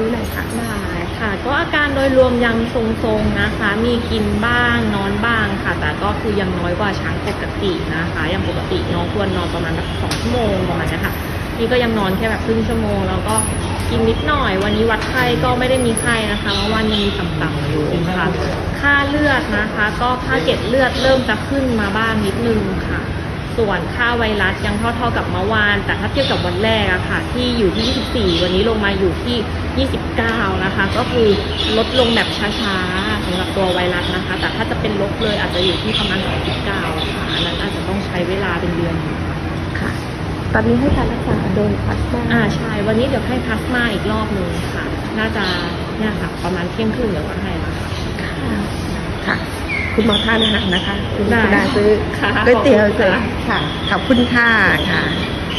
นี้หน่อยค่ะได้ค่ะ ก็อาการโดยรวมยังทรงๆนะคะ มีกินบ้างนอนบ้างค่ะ แต่ก็คือยังน้อยกว่าช้างปกตินะคะย่างปกติน้องควรนอนประมาณแบบสองชั่วโมงประมาณนี้ค่ะ นี่ก็ยังนอนแค่แบบครึ่งชั่วโมง แล้วก็กินนิดหน่อย วันนี้วัดไข้ก็ไม่ได้มีไข้นะคะเมื่อวานยังมีต่ำๆอยู่ค่ะ ค่าเลือดนะคะ ก็ค่าเกล็ดเลือดเริ่มจะขึ้นมาบ้างนิดนึงค่ะ ส่วนค่าไวรัสยังเท่าๆกับเมื่อวาน แต่ถ้าเทียบกับวันแรกอะค่ะ ที่อยู่ที่ 24 วันนี้ลงมาอยู่ที่ 29 นะคะ ก็คือลดลงแบบช้าๆสำหรับตัวไวรัสนะคะ แต่ถ้าจะเป็นลบเลยอาจจะอยู่ที่ประมาณ39ค่ะอันนั้นอาจจะต้องใช้เวลาเป็นเดือนอยู่ค่ะตอนนี้ให้การรักษาโดยพลาสมาอ่าใช่ วันนี้เดี๋ยวให้พลาสมาอีกรอบหนึงค่ะ น่าจะเนี่ยค่ะ ประมาณเที่ยงครึ่งเดี๋ยวก็ให้แล้วค่ะค่ะค่ะ คุณหมอทานอาหารนะคะ คุณได้คุณดาซื้อค่ะก๋วยเตี๋ยวขอบคุณเสร็จค่ะ ค่ะ ขอบคุณค่ะค่ะ